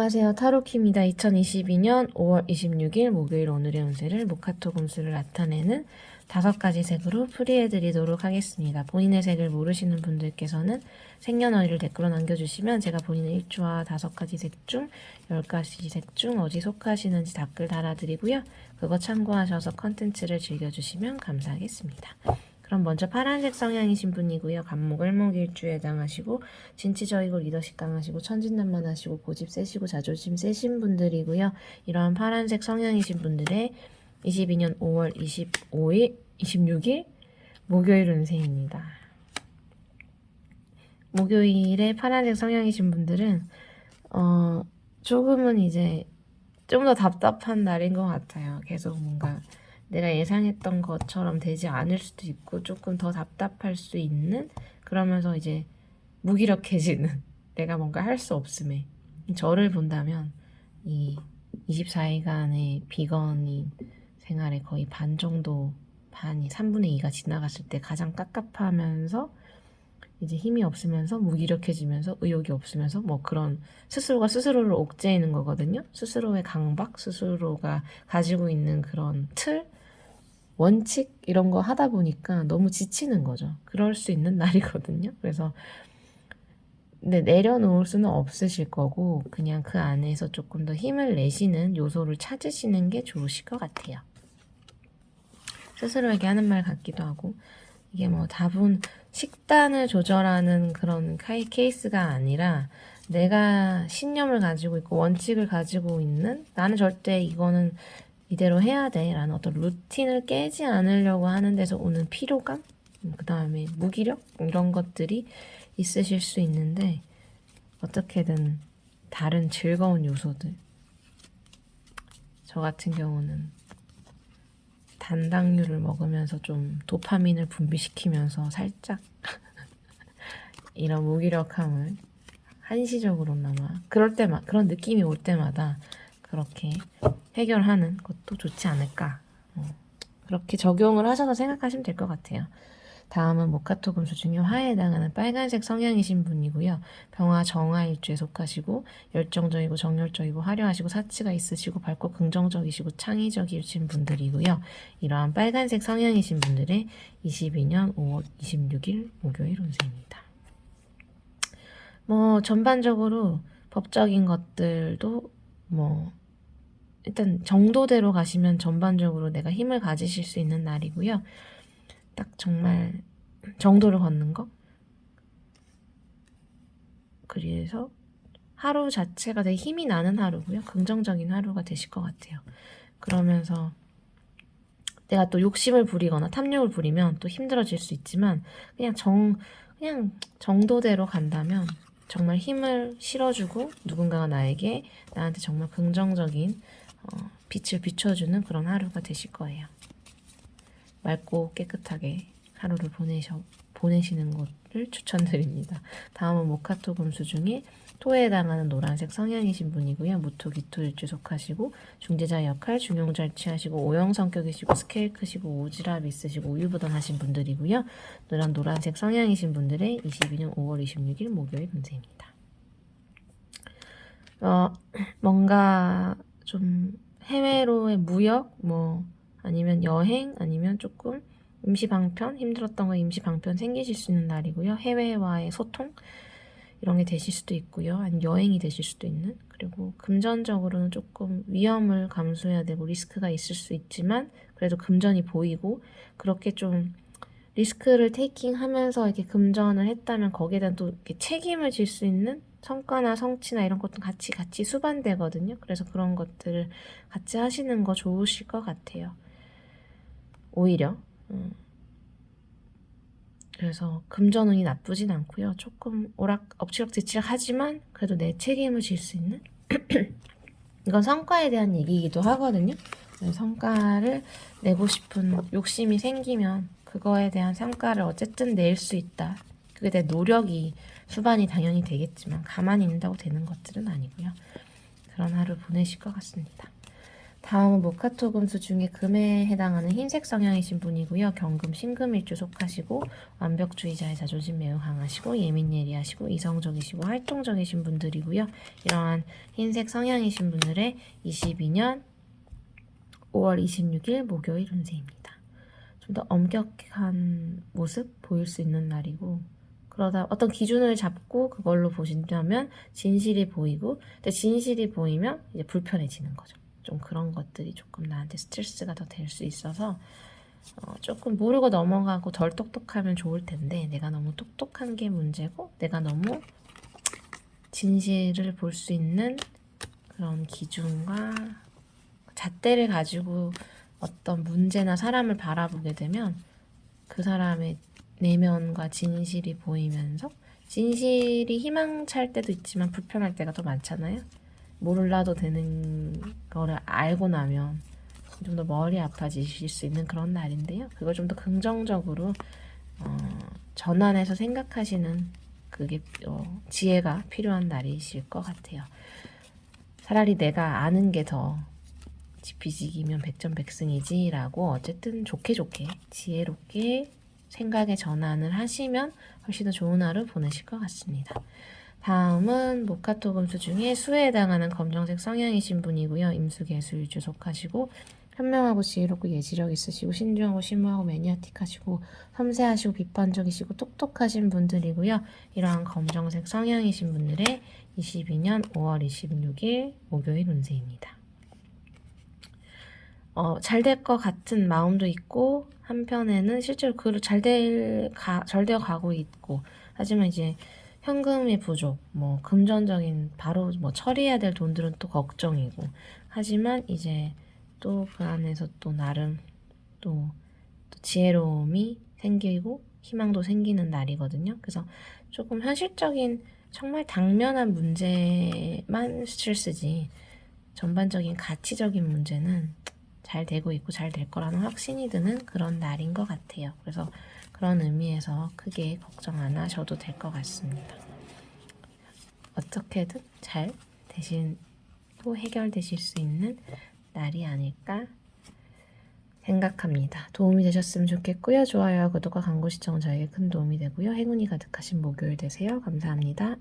안녕하세요. 타로키입니다. 2022년 5월 26일 목요일 오늘의 운세를 모카토 금수를 나타내는 다섯 가지 색으로 풀이해드리도록 하겠습니다. 본인의 색을 모르시는 분들께서는 생년월일을 댓글로 남겨주시면 제가 본인의 일주와 다섯 가지 색 중, 열 가지 색 중 어디 속하시는지 댓글 달아드리고요. 그거 참고하셔서 컨텐츠를 즐겨주시면 감사하겠습니다. 그럼 먼저 파란색 성향이신 분이고요. 간목 을목일주에 해당하시고 진취적이고 리더십 강하시고 천진난만 하시고 고집 세시고 자존심 세신 분들이고요. 이러한 파란색 성향이신 분들의 22년 5월 25일, 26일 목요일 운세입니다. 목요일에 파란색 성향이신 분들은 어 조금은 이제 좀 더 답답한 날인 것 같아요. 계속 뭔가 내가 예상했던 것처럼 되지 않을 수도 있고 조금 더 답답할 수 있는 그러면서 이제 무기력해지는 내가 뭔가 할 수 없음에 저를 본다면 이 24일간의 비건인 생활의 거의 반 정도 반이 3분의 2가 지나갔을 때 가장 깝깝하면서 이제 힘이 없으면서 무기력해지면서 의욕이 없으면서 뭐 그런 스스로가 스스로를 옥죄이는 거거든요. 스스로의 강박, 스스로가 가지고 있는 그런 틀, 원칙 이런 거 하다 보니까 너무 지치는 거죠. 그럴 수 있는 날이거든요. 그래서 근데 내려놓을 수는 없으실 거고 그냥 그 안에서 조금 더 힘을 내시는 요소를 찾으시는 게 좋으실 것 같아요. 스스로에게 하는 말 같기도 하고 이게 뭐 다분 식단을 조절하는 그런 케이스가 아니라 내가 신념을 가지고 있고 원칙을 가지고 있는 나는 절대 이거는 이대로 해야 돼. 라는 어떤 루틴을 깨지 않으려고 하는 데서 오는 피로감? 그 다음에 무기력? 이런 것들이 있으실 수 있는데 어떻게든 다른 즐거운 요소들. 저 같은 경우는 단당류를 먹으면서 좀 도파민을 분비시키면서 살짝 이런 무기력함을 한시적으로나마 그럴 때마 그런 느낌이 올 때마다 그렇게 해결하는 것도 좋지 않을까 어, 그렇게 적용을 하셔서 생각하시면 될 것 같아요. 다음은 모카토 금수 중에 화에 해당하는 빨간색 성향이신 분이고요. 병화 정화 일주에 속하시고 열정적이고 정열적이고 화려하시고 사치가 있으시고 밝고 긍정적이시고 창의적이신 분들이고요. 이러한 빨간색 성향이신 분들의 22년 5월 26일 목요일 운세입니다. 뭐 전반적으로 법적인 것들도 뭐 일단 정도대로 가시면 전반적으로 내가 힘을 가지실 수 있는 날이고요. 딱 정말 정도를 걷는 거. 그래서 하루 자체가 되게 힘이 나는 하루고요. 긍정적인 하루가 되실 것 같아요. 그러면서 내가 또 욕심을 부리거나 탐욕을 부리면 또 힘들어질 수 있지만 그냥 정 그냥 정도대로 간다면 정말 힘을 실어주고 누군가가 나에게 나한테 정말 긍정적인 어, 빛을 비춰주는 그런 하루가 되실 거예요. 맑고 깨끗하게 하루를 보내셔, 보내시는 것을 추천드립니다. 다음은 모카토 금수 중에 토에 해당하는 노란색 성향이신 분이고요. 무토, 기토 일주 속하시고 중재자 역할, 중용 잘 취하시고 오형 성격이시고 스케일 크시고 오지랖 있으시고 우유부단하신 분들이고요. 노란 노란색 성향이신 분들의 22년 5월 26일 목요일 운세입니다. 어, 뭔가 좀 해외로의 무역, 뭐 아니면 여행, 아니면 조금 임시 방편, 힘들었던 거 임시 방편 생기실 수 있는 날이고요. 해외와의 소통 이런 게 되실 수도 있고요. 아니면 여행이 되실 수도 있는. 그리고 금전적으로는 조금 위험을 감수해야 되고 리스크가 있을 수 있지만 그래도 금전이 보이고 그렇게 좀 리스크를 테이킹 하면서 이렇게 금전을 했다면 거기에 대한 또 책임을 질 수 있는 성과나 성취나 이런 것도 같이 같이 수반되거든요. 그래서 그런 것들을 같이 하시는 거 좋으실 것 같아요. 오히려. 음. 그래서 금전운이 나쁘진 않고요. 조금 오락 엎치락뒤치락 하지만 그래도 내 책임을 질 수 있는 이건 성과에 대한 얘기이기도 하거든요. 네, 성과를 내고 싶은 욕심이 생기면 그거에 대한 성과를 어쨌든 낼 수 있다. 그게 내 노력이 수반이 당연히 되겠지만 가만히 있는다고 되는 것들은 아니고요. 그런 하루 보내실 것 같습니다. 다음은 모카토 금수 중에 금에 해당하는 흰색 성향이신 분이고요. 경금 신금일주 속하시고 완벽주의자의 자존심 매우 강하시고 예민 예리하시고 이성적이시고 활동적이신 분들이고요. 이러한 흰색 성향이신 분들의 22년 5월 26일 목요일 운세입니다. 좀 더 엄격한 모습 보일 수 있는 날이고 그러다 어떤 기준을 잡고 그걸로 보신다면 진실이 보이고 근데 진실이 보이면 이제 불편해지는 거죠. 좀 그런 것들이 조금 나한테 스트레스가 더 될 수 있어서 어, 조금 모르고 넘어가고 덜 똑똑하면 좋을 텐데 내가 너무 똑똑한 게 문제고 내가 너무 진실을 볼 수 있는 그런 기준과 잣대를 가지고 어떤 문제나 사람을 바라보게 되면 그 사람의 내면과 진실이 보이면서 진실이 희망찰 때도 있지만 불편할 때가 더 많잖아요. 몰라도 되는 거를 알고 나면 좀 더 머리 아파지실 수 있는 그런 날인데요. 그걸 좀 더 긍정적으로 어, 전환해서 생각하시는 그게 어, 지혜가 필요한 날이실 것 같아요. 차라리 내가 아는 게 더 지피지기면 백전백승이지라고 어쨌든 좋게 좋게 지혜롭게 생각의 전환을 하시면 훨씬 더 좋은 하루 보내실 것 같습니다. 다음은 모카토 금수 중에 수에 해당하는 검정색 성향이신 분이고요. 임수개수일주 속하시고 현명하고 지혜롭고 예지력 있으시고 신중하고 심오하고 매니아틱하시고 섬세하시고 비판적이시고 똑똑하신 분들이고요. 이러한 검정색 성향이신 분들의 22년 5월 26일 목요일 운세입니다. 어, 잘 될 것 같은 마음도 있고 한편에는 실제로 그 잘될 잘 되어 가고 있고 하지만 이제 현금의 부족, 뭐 금전적인 바로 뭐 처리해야 될 돈들은 또 걱정이고 하지만 이제 또 그 안에서 또 나름 또, 또 지혜로움이 생기고 희망도 생기는 날이거든요. 그래서 조금 현실적인 정말 당면한 문제만 스트레스지 전반적인 가치적인 문제는 잘 되고 있고 잘 될 거라는 확신이 드는 그런 날인 것 같아요. 그래서 그런 의미에서 크게 걱정 안 하셔도 될 것 같습니다. 어떻게든 잘 되시고 해결되실 수 있는 날이 아닐까 생각합니다. 도움이 되셨으면 좋겠고요. 좋아요와 구독과 광고 시청은 저에게 큰 도움이 되고요. 행운이 가득하신 목요일 되세요. 감사합니다.